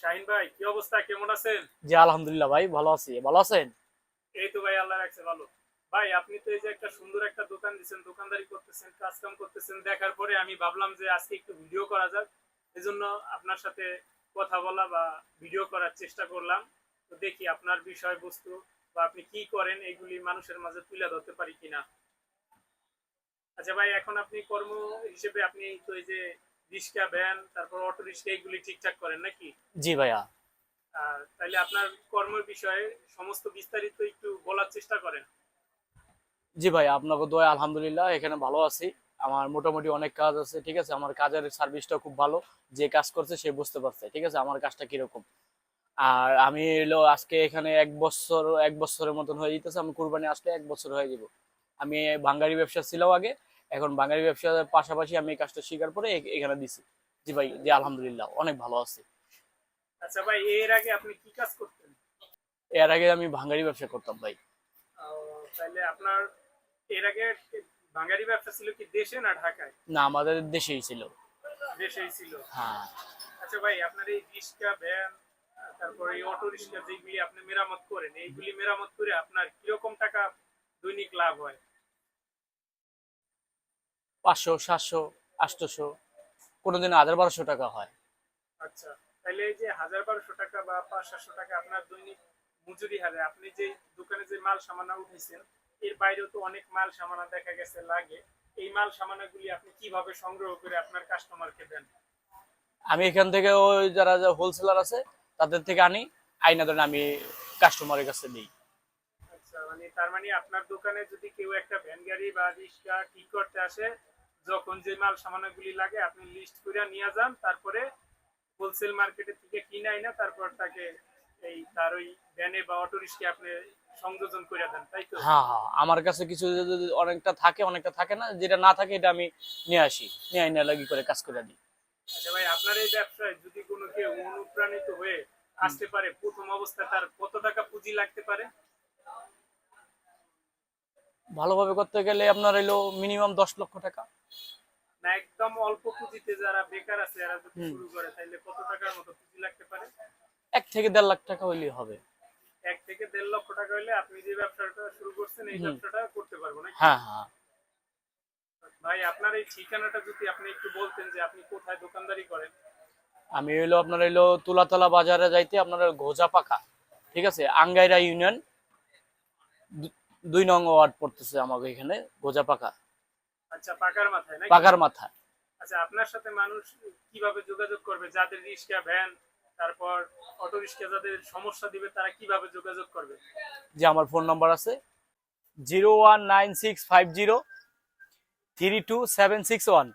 শাহিন ভাই কি অবস্থা? কেমন আছেন? জি আলহামদুলিল্লাহ ভাই ভালো আছি। ভালো আছেন? এই তো ভাই আল্লাহ রাখছে ভালো। ভাই আপনি তো এই যে একটা সুন্দর একটা দোকান দিচ্ছেন দোকানদারি করতেছেন কাজ কাম করতেছেন দেখার পরে আমি ভাবলাম যে আজকে একটু ভিডিও করা যাক। এজন্য আপনার সাথে কথা বলা বা ভিডিও করার চেষ্টা করলাম। তো দেখি আপনার বিষয়বস্তু বা আপনি কি করেন এগুলি মানুষের মাঝে তুলে ধরতে পারি কিনা। আচ্ছা ভাই এখন আপনি কর্ম হিসেবে আপনি তো এই যে রিক্সা ভ্যান তারপর অটো রিক্সা এগুলি ঠিকঠাক করেন নাকি? জি ভাইয়া। তাহলে আপনার কর্মের বিষয়ে সমস্ত বিস্তারিত একটু বলার চেষ্টা করেন। জি ভাই আপনাকে দোয়া আলহামদুলিল্লাহ এখানে ভালো আছি। আমার মোটামুটি অনেক কাজ আছে ঠিক আছে? আমার কাজের সার্ভিসটা খুব ভালো। যে কাজ করছে সে বুঝতে পারছে ঠিক আছে? আমার কাজটা কীরকম? আর আমি এলো আজকে এখানে এক বছর এক বছরের মতন হয়ে যেতেছে। আমি কুরবানি আসলে এক বছর হয়ে যাব। আমি বাঙালি ব্যবসা ছিলাম আগে। এখন বাঙালি ব্যবসার পাশাপাশি আমি এই কাজটা স্বীকার করে এখানে দিছি। জি ভাই জি আলহামদুলিল্লাহ অনেক ভালো আছি। আচ্ছা ভাই এর আগে আপনি কি কাজ করতেন? এর আগে আমি বাঙালি ব্যবসা করতাম ভাই। তাহলে আপনার এর আগে বাঙালি ব্যবসা ছিল কি দেশে না ঢাকায়? না আমাদের দেশেই ছিল। দেশেই ছিল। হ্যাঁ। আচ্ছা ভাই আপনার এই রিক্সা ভ্যান তারপরে এই অটো রিক্সা যেগুলি আপনি মেরামত করেন এইগুলি মেরামত করে আপনার কীরকম টাকা দৈনিক লাভ হয়? পাঁচশো সাতশো আটশোশো কোনোদিন হাজার বারোশো টাকা হয়। আচ্ছা তাহলে এই যে হাজার বারোশো টাকা বা পাঁচ সাতশো টাকা আপনার দৈনিক মজুরি হারে আপনি যে দোকানে যে মাল সামানা উঠেছেন এর বাইরেও তো অনেক মাল সামানা দেখা গেছে লাগে। এই মাল সামানাগুলি আপনি কীভাবে সংগ্রহ করে আপনার কাস্টমারকে দেন? আমি এখান থেকে ওই যারা হোলসেলার আছে তাদের থেকে আনি আইনা ধরেন আমি কাস্টমারের কাছে দিই। আচ্ছা মানে তার মানে আপনার দোকানে যদি কেউ একটা ভ্যান গাড়ি বা রিক্সা ঠিক করতে আসে যখন যে মাল সামানাগুলি লাগে আপনি লিস্ট করে নিয়ে যান তারপরে হোলসেল মার্কেটে থেকে কিনে না তারপর তাকে এই তার ওই ভ্যানে বা অটো রিক্সা আপনি সংযোজন করে দেন তাই তো? হ্যাঁ হ্যাঁ। আমার কাছে কিছু অনেকটা থাকে অনেকটা থাকে না যেটা না থাকে এটা আমি নিয়ে আসি নিয়ে আইনা লাগি করে কাজ করে দিই। আচ্ছা ভাই আপনার এই ব্যবসায় যদি কোনো কেউ অনুপ্রাণিত হয়ে আসতে পারে প্রথম অবস্থায় তার কত টাকা পুঁজি লাগতে পারে? ভালোভাবে করতে গেলে আপনার এলো মিনিমাম দশ লক্ষ টাকা। না একদম অল্প পুঁজিতে যারা বেকার আছে এরা যদি শুরু করে তাহলে কত টাকার মতো পুঁজি লাগতে পারে? এক থেকে দেড় লাখ টাকা হইলেই হবে। এক থেকে দেড় লক্ষ টাকা হলে আপনি যে ব্যবসাটা শুরু করছেন এই ব্যবসাটা করতে পারব না হ্যাঁ হ্যাঁ। ভাই আপনার এই ঠিকানাটা যদি আপনি একটু বলতেন যে আপনি কোথায় দোকানদারি করেন। আমি হইল আপনার হইল তুলাতলা বাজারে যাইতে আপনার গোজা পাকা ঠিক আছে? আঙ্গাইরা ইউনিয়ন দুই নং ওয়ার্ড পড়তেছে আমাকে এখানে গোজা পাকা। আচ্ছা পাকার মাথায় নাকি? পাকার মাথা আচ্ছা আপনার সাথে মানুষ কীভাবে যোগাযোগ করবে? যাদের রিক্সা ভ্যান তারপর অটো রিক্সা যাদের সমস্যা দিবে তারা কীভাবে যোগাযোগ করবে? যে আমার ফোন নাম্বার আছে zero one nine six five zero three two seven six one.